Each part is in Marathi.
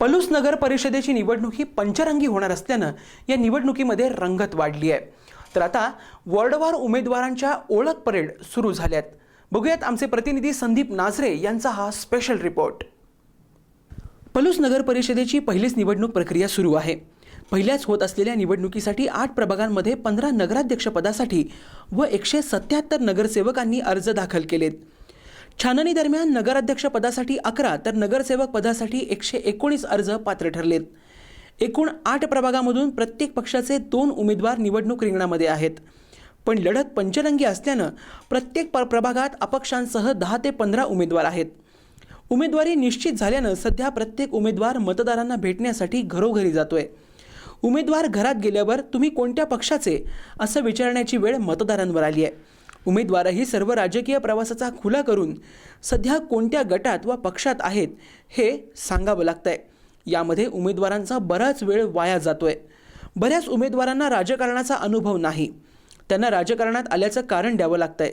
पलूस नगर परिषदेची निवडणूक ही पंचरंगी होणार असल्यानं या निवडणुकीमध्ये रंगत वाढली आहे. तर आता वॉर्डवार उमेदवारांच्या ओळख परेड सुरू झाल्यात. बघूयात आमचे प्रतिनिधी संदीप नाझरे यांचा हा स्पेशल रिपोर्ट पलूस नगर परिषदेची पहिलीच निवडणूक प्रक्रिया सुरू आहे. पहिल्याच होत असलेल्या निवडणुकीसाठी आठ प्रभागांमध्ये पंधरा नगराध्यक्षपदासाठी व एकशे सत्याहत्तर नगरसेवकांनी अर्ज दाखल केलेत. छाननी दरम्यान नगराध्यक्षपदासाठी अकरा तर नगरसेवक पदासाठी एकशे एकोणीस अर्ज पात्र ठरलेत. एकूण आठ प्रभागामधून प्रत्येक पक्षाचे दोन उमेदवार निवडणूक रिंगणामध्ये आहेत. पण लढत पंचरंगी असल्यानं प्रत्येक प- प्रभागात अपक्षांसह दहा ते पंधरा उमेदवार आहेत. उमेदवारी निश्चित झाल्यानं सध्या प्रत्येक उमेदवार मतदारांना भेटण्यासाठी घरोघरी जातोय. उमेदवार घरात गेल्यावर तुम्ही कोणत्या पक्षाचे? असं विचारण्याची वेळ मतदारांवर आली आहे उमेदवारही सर्व राजकीय प्रवासाचा खुला करून सध्या कोणत्या गटात व पक्षात आहेत हे सांगावं लागतंय. यामध्ये उमेदवारांचा बराच वेळ वाया जातोय. बऱ्याच उमेदवारांना राजकारणाचा अनुभव नाही. त्यांना राजकारणात आल्याचं कारण द्यावं लागतंय.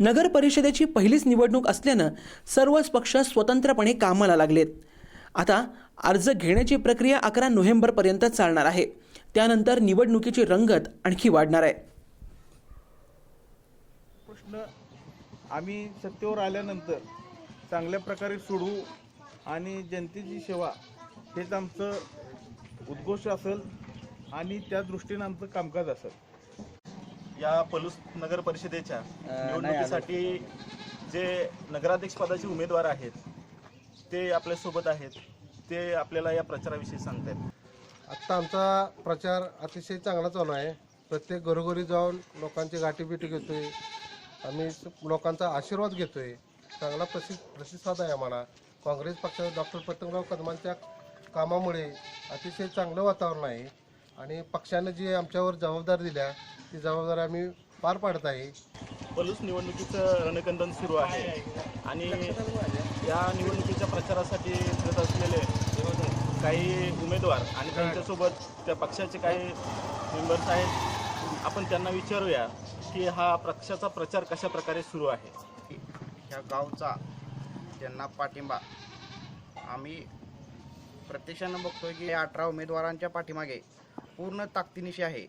नगर परिषदेची पहिलीच निवडणूक असल्यानं सर्वच पक्ष स्वतंत्रपणे कामाला लागलेत. आता अर्ज घेण्याची प्रक्रिया अकरा नोव्हेंबरपर्यंत चालणार आहे. त्यानंतर निवडणुकीची रंगत आणखी वाढणार आहे. प्रश्न आम्ही सत्तेवर आल्यानंतर चांगल्या प्रकारे सोडवू आणि जनतेची सेवा हेच आमचं उद्घोष असेल आणि त्या दृष्टीनं आमचं कामकाज असेल. या पलूस नगर परिषदेच्या निवडणुकीसाठी जे नगराध्यक्ष पदाचे उमेदवार आहेत ते आपल्यासोबत आहेत ते आपल्याला या प्रचाराविषयी सांगतायत. आत्ता आमचा प्रचार अतिशय चांगला चालू आहे. प्रत्येक घरोघरी जाऊन लोकांची गाठीबिटी घेतोय. आम्ही लोकांचा आशीर्वाद घेतोय. चांगला प्रसि प्रतिसाद आहे आम्हाला. काँग्रेस पक्षात डॉक्टर पतंगराव कदमांच्या कामामुळे अतिशय चांगलं वातावरण आहे. आणि पक्षानं जी आमच्यावर जबाबदारी दिल्या ती जबाबदारी आम्ही पार पाडत आहे. पलूस निवडणुकीचं रणकंदन सुरू आहे. आणि या निवडणुकीच्या प्रचारासाठी फिरत असलेले काही उमेदवार आणि त्यांच्यासोबत त्या पक्षाचे काही मेंबर्स आहेत आपण त्यांना विचारूया की हा पक्षाचा प्रचार कशा प्रकारे सुरू आहे? ह्या गावचा त्यांना पाठिंबा आम्ही प्रत्यक्षानं बघतोय की अठरा उमेदवारांच्या पाठीमागे पूर्ण ताकदीनिशी आहे.